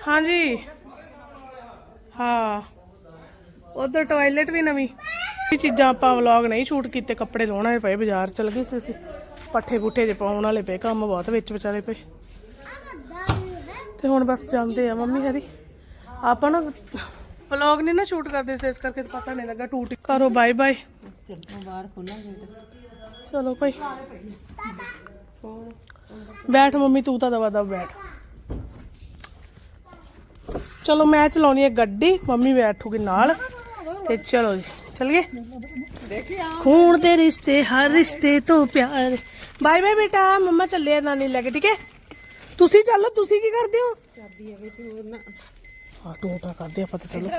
ਹਾਂਜੀ। ਹਾਂ। ਉਧਰ ਟਾਇਲਟ ਵੀ ਨਵੀਂ। ਇਹ ਚੀਜ਼ਾਂ ਆਪਾਂ ਵਲੌਗ ਨਹੀਂ ਸ਼ੂਟ ਕੀਤੇ, ਕੱਪੜੇ ਲਾਉਣ ਪਏ, ਬਾਜ਼ਾਰ ਚਲ ਗਏ ਸੀ ਅਸੀਂ। ਪੱਠੇ ਪੁੱਠੇ ਜੇ ਪਾਉਣ ਵਾਲੇ ਪਏ, ਕੰਮ ਬਹੁਤ ਵਿੱਚ ਵਿਚਾਲੇ ਪਏ। ਤੇ ਹੁਣ ਬਸ ਜਾਂਦੇ ਆ ਮੰਮੀ ਹਰੀ। ਆਪਾਂ ਨਾ ਵਲੌਗ ਨਹੀਂ ਨਾ ਸ਼ੂਟ ਕਰਦੇ ਸੀ, ਇਸ ਕਰਕੇ ਪਤਾ ਨਹੀਂ ਲੱਗਾ ਟੂਟ। ਕਰੋ ਬਾਏ ਬਾਏ ਬਾਹਰ ਖੋਲਾਂਗੇ ਚਲੋ ਭਾਈ। ਬੈਠ ਮੰਮੀ, ਤੂੰ ਤਾਂ ਦਵਾ ਦਵ ਬੈਠ। ਚਲੋ ਮੈਂ ਚਲਾਉਣੀ ਹੈ ਗੱਡੀ, ਮੰਮੀ ਬੈਠੂਗੀ ਨਾਲ। ਤੇ ਚਲੋ ਜੀ। ਚਲੀਏ? ਖੂਨ ਦੇ ਰਿਸ਼ਤੇ ਹਰ ਰਿਸ਼ਤੇ ਤੋਂ ਪਿਆਰ। ਬਾਏ ਬਾਏ ਬੇਟਾ ਮੰਮਾ ਚੱਲੇ ਆ ਨਾਨੀ ਲੈ ਕੇ ਠੀਕ ਹੈ? ਤੁਸੀਂ ਚੱਲੋ ਤੁਸੀਂ ਕੀ ਕਰਦੇ ਹੋ? ਚਾਬੀ ਆ ਹੋਰ ਨਾ ਟੋਟਾ ਕਰਦੇ ਆਪਾਂ ਤਾਂ ਚਲੋ।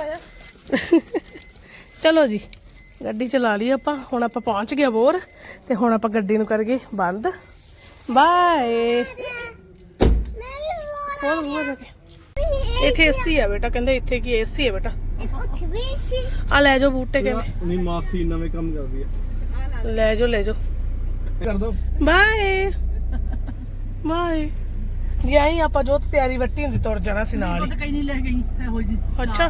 ਚਲੋ ਜੀ ਗੱਡੀ ਚਲਾ ਲਈ ਆਪਾਂ। ਹੁਣ ਆਪਾਂ ਪਹੁੰਚ ਗਏ ਬੋਰ ਤੇ ਹੁਣ ਆਪਾਂ ਗੱਡੀ ਨੂੰ ਕਰਗੇ ਬੰਦ। ਬਾਏ। ਹੋਰ ਹੋ ਜਾ ਕੇ। ਇੱਥੇ ਏਸੀ ਆ ਬੇਟਾ ਕਹਿੰਦੇ ਇੱਥੇ ਕੀ ਏਸੀ ਆ ਬੇਟਾ। ਉੱਠ ਵੀ ਸੀ ਆ ਲੈ ਜਾਓ ਬੂਟੇ ਕਹਿੰਦੇ। ਨਹੀਂ ਮਾਸੀ ਨਵੇਂ ਕੰਮ ਕਰਦੀ ਹੈ ਲੈ ਜਾਓ ਲੈ ਜਾਓ। ਕਰ ਦੋ। ਬਾਏ। ਬਾਏ। ਜੀ ਆਈ ਆਪਾਂ ਜੋਤ ਤਿਆਰੀ ਵੱਟੀ ਹੁੰਦੀ ਤੁਰ ਜਾਣਾ ਸੀ ਨਾਲ ਹੀ। ਕਈ ਨਹੀਂ ਲੈ ਗਈ ਇਹੋ ਜੀ ਅੱਛਾ।